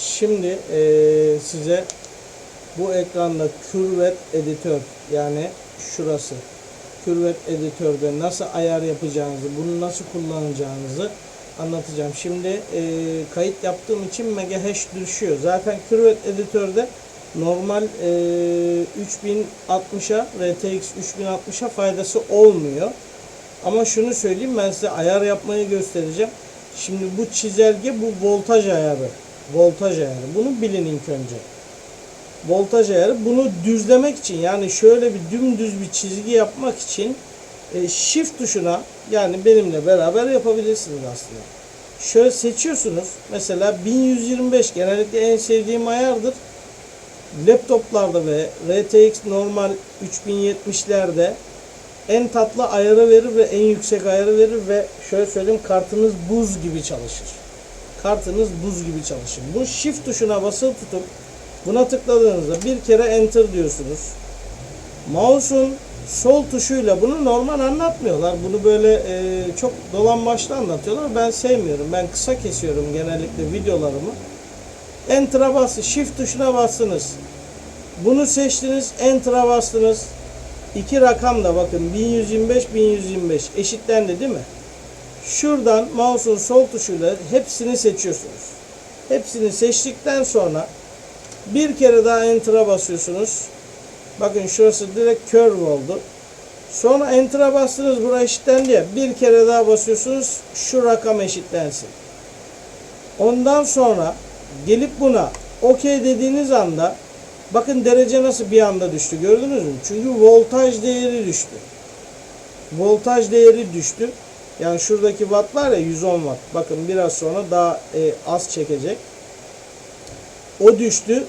Şimdi eee, size bu ekranda Curvet editör yani şurası Curvet editörde nasıl ayar yapacağınızı, bunu nasıl kullanacağınızı anlatacağım. Şimdi eee, kayıt yaptığım için megahash düşüyor. Zaten Curvet editörde normal eee 3060'a RTX 3060'a faydası olmuyor. Ama şunu söyleyeyim ben size ayar yapmayı göstereceğim. Şimdi bu çizelge bu voltaj ayarı. Voltaj ayarı. Bunu bilin ilk önce. Voltaj ayarı. Bunu düzlemek için yani şöyle bir dümdüz bir çizgi yapmak için e, shift tuşuna yani benimle beraber yapabilirsiniz aslında. Şöyle seçiyorsunuz. Mesela 1125 genellikle en sevdiğim ayardır. Laptoplarda ve RTX normal 3070'lerde en tatlı ayarı verir ve en yüksek ayarı verir ve şöyle söyleyeyim kartınız buz gibi çalışır. Kartınız buz gibi çalışır. Bu shift tuşuna basılı tutup buna tıkladığınızda bir kere enter diyorsunuz. Mouse'un sol tuşuyla bunu normal anlatmıyorlar. Bunu böyle e, çok dolambaçlı anlatıyorlar. Ben sevmiyorum. Ben kısa kesiyorum genellikle videolarımı. Enter'a bastı. Shift tuşuna bastınız. Bunu seçtiniz. Enter'a bastınız. İki rakam da bakın 1125 1125 eşitlendi değil mi? Şuradan mouse'un sol tuşuyla hepsini seçiyorsunuz. Hepsini seçtikten sonra bir kere daha enter'a basıyorsunuz. Bakın şurası direkt curve oldu. Sonra enter'a bastınız buraya eşitlendi ya. Bir kere daha basıyorsunuz şu rakam eşitlensin. Ondan sonra gelip buna okey dediğiniz anda bakın derece nasıl bir anda düştü gördünüz mü? Çünkü voltaj değeri düştü. Voltaj değeri düştü. Yani şuradaki watt ya 110 watt. Bakın biraz sonra daha e, az çekecek. O düştü.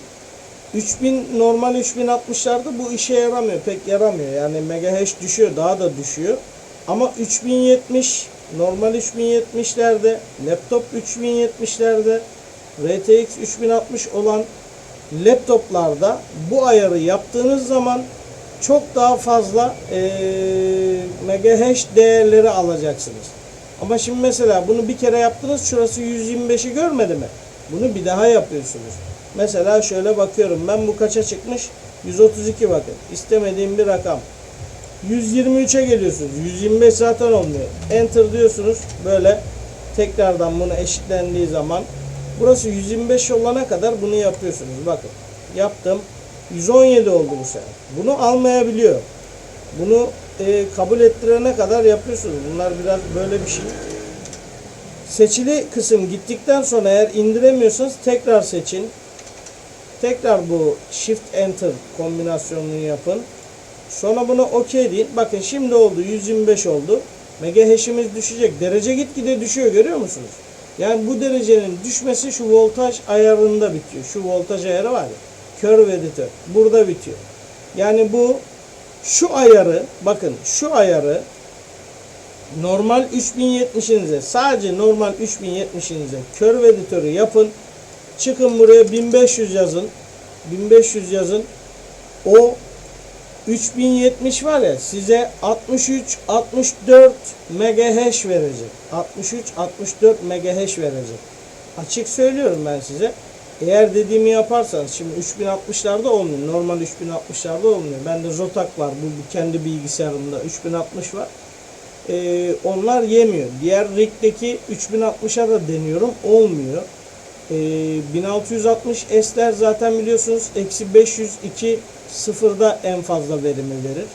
3000 normal 3060'larda bu işe yaramıyor. Pek yaramıyor. Yani megahash düşüyor. Daha da düşüyor. Ama 3070 normal 3070'lerde laptop 3070'lerde RTX 3060 olan laptoplarda bu ayarı yaptığınız zaman çok daha fazla eee megahash değerleri alacaksınız. Ama şimdi mesela bunu bir kere yaptınız şurası 125'i görmedi mi? Bunu bir daha yapıyorsunuz. Mesela şöyle bakıyorum ben bu kaça çıkmış? 132 bakın. İstemediğim bir rakam. 123'e geliyorsunuz. 125 zaten olmuyor. Enter diyorsunuz. Böyle tekrardan bunu eşitlendiği zaman burası 125 olana kadar bunu yapıyorsunuz. Bakın yaptım. 117 oldu bu sefer. Bunu almayabiliyor. Bunu e, kabul ettirene kadar yapıyorsunuz. Bunlar biraz böyle bir şey. Seçili kısım gittikten sonra eğer indiremiyorsanız tekrar seçin. Tekrar bu Shift Enter kombinasyonunu yapın. Sonra buna OK deyin. Bakın şimdi oldu. 125 oldu. Mega hash'imiz düşecek. Derece gitgide düşüyor görüyor musunuz? Yani bu derecenin düşmesi şu voltaj ayarında bitiyor. Şu voltaj ayarı var ya. Curve editör. Burada bitiyor. Yani bu şu ayarı bakın şu ayarı normal 3070'inize sadece normal 3070'inize curve editörü yapın. Çıkın buraya 1500 yazın. 1500 yazın. O 3070 var ya size 63 64 megahash verecek. 63 64 megahash verecek. Açık söylüyorum ben size. Eğer dediğimi yaparsanız şimdi 3060'larda olmuyor. Normal 3060'larda olmuyor. Bende Zotac var. Bu, kendi bilgisayarımda 3060 var. Ee, onlar yemiyor. Diğer rig'deki 3060'a da deniyorum. Olmuyor. Ee, 1660 S'ler zaten biliyorsunuz eksi 502 sıfırda en fazla verimi verir.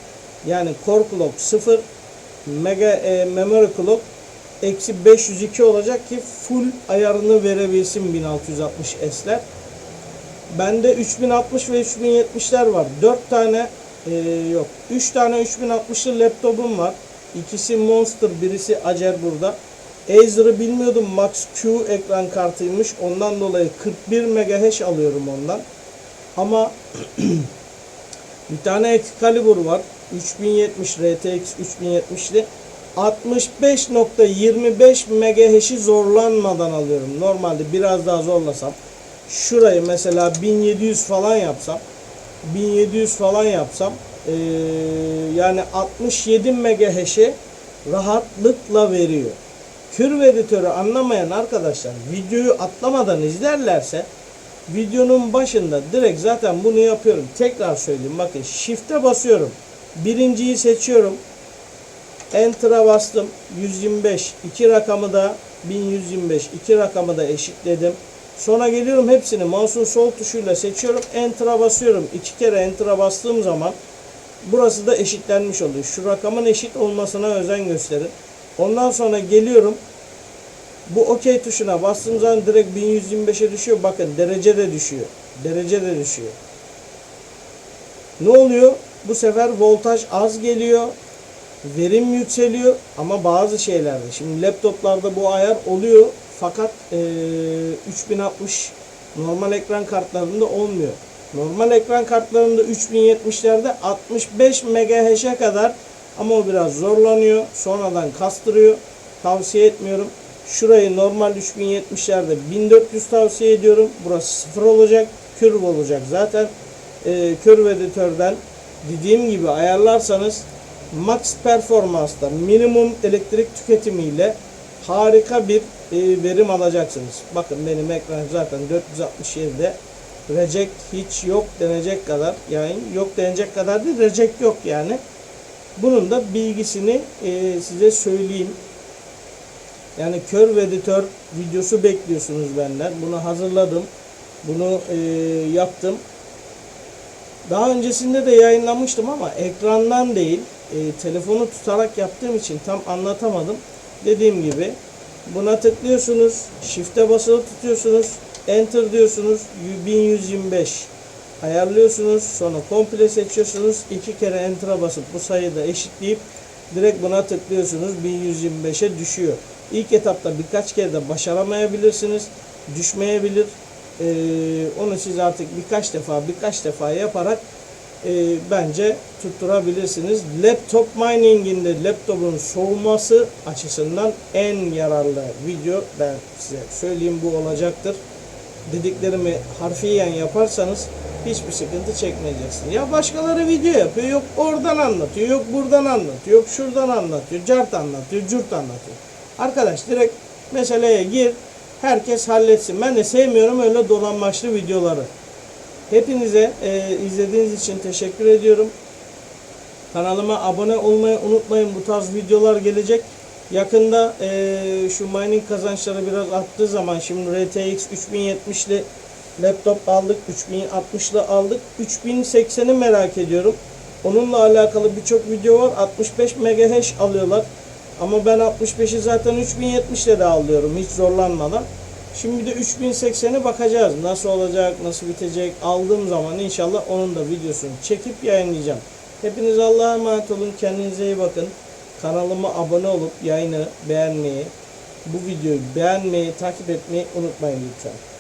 Yani core clock 0 mega e, memory clock eksi 502 olacak ki full ayarını verebilsin 1660 S'ler. Bende 3060 ve 3070'ler var. 4 tane e, yok. 3 tane 3060'lı laptopum var. İkisi Monster, birisi Acer burada. Acer'ı bilmiyordum. Max Q ekran kartıymış. Ondan dolayı 41 MHz alıyorum ondan. Ama bir tane Excalibur var. 3070 RTX 3070'li. 65.25 MHz'i zorlanmadan alıyorum. Normalde biraz daha zorlasam şurayı mesela 1700 falan yapsam 1700 falan yapsam eee, yani 67 MHz'i rahatlıkla veriyor. Curve editörü anlamayan arkadaşlar videoyu atlamadan izlerlerse videonun başında direkt zaten bunu yapıyorum. Tekrar söyleyeyim. Bakın shift'e basıyorum. Birinciyi seçiyorum. Enter'a bastım. 125. iki rakamı da 1125. iki rakamı da eşitledim. Sonra geliyorum hepsini mouse'un sol tuşuyla seçiyorum. Enter'a basıyorum. iki kere Enter'a bastığım zaman burası da eşitlenmiş oluyor. Şu rakamın eşit olmasına özen gösterin. Ondan sonra geliyorum. Bu OK tuşuna bastığım zaman direkt 1125'e düşüyor. Bakın derece de düşüyor. Derece de düşüyor. Ne oluyor? Bu sefer voltaj az geliyor. Verim yükseliyor ama bazı şeylerde. Şimdi laptoplarda bu ayar oluyor. Fakat eee, 3060 normal ekran kartlarında olmuyor. Normal ekran kartlarında 3070'lerde 65 MHz'e kadar ama o biraz zorlanıyor. Sonradan kastırıyor. Tavsiye etmiyorum. Şurayı normal 3070'lerde 1400 tavsiye ediyorum. Burası sıfır olacak. Curve olacak. Zaten e, Curve editörden dediğim gibi ayarlarsanız max performansta minimum elektrik tüketimiyle harika bir e, verim alacaksınız. Bakın benim ekranım zaten 467'de reject hiç yok denecek kadar yani yok denecek kadar değil reject yok yani. Bunun da bilgisini e, size söyleyeyim. Yani kör ve editör videosu bekliyorsunuz benden. Bunu hazırladım. Bunu e, yaptım. Daha öncesinde de yayınlamıştım ama ekrandan değil, e, telefonu tutarak yaptığım için tam anlatamadım. Dediğim gibi buna tıklıyorsunuz, shift'e basılı tutuyorsunuz, enter diyorsunuz, 1125 ayarlıyorsunuz, sonra komple seçiyorsunuz, iki kere enter'a basıp bu sayıyı da eşitleyip direkt buna tıklıyorsunuz, 1125'e düşüyor. İlk etapta birkaç kere de başaramayabilirsiniz, düşmeyebilir. Ee, onu siz artık birkaç defa birkaç defa yaparak e, bence tutturabilirsiniz. Laptop mining'inde laptopun soğuması açısından en yararlı video ben size söyleyeyim bu olacaktır. Dediklerimi harfiyen yaparsanız hiçbir sıkıntı çekmeyeceksiniz. Ya başkaları video yapıyor, yok oradan anlatıyor, yok buradan anlatıyor, yok şuradan anlatıyor, cart anlatıyor, cürt anlatıyor. Arkadaş direkt meseleye gir, herkes halletsin. Ben de sevmiyorum öyle dolanmaçlı videoları. Hepinize e, izlediğiniz için teşekkür ediyorum. Kanalıma abone olmayı unutmayın. Bu tarz videolar gelecek. Yakında e, şu mining kazançları biraz arttığı zaman şimdi RTX 3070'li laptop aldık. 3060'lı aldık. 3080'i merak ediyorum. Onunla alakalı birçok video var. 65 MHz alıyorlar. Ama ben 65'i zaten 3070'le de alıyorum hiç zorlanmadan. Şimdi de 3080'e bakacağız. Nasıl olacak, nasıl bitecek. Aldığım zaman inşallah onun da videosunu çekip yayınlayacağım. Hepiniz Allah'a emanet olun. Kendinize iyi bakın. Kanalıma abone olup yayını beğenmeyi, bu videoyu beğenmeyi, takip etmeyi unutmayın lütfen.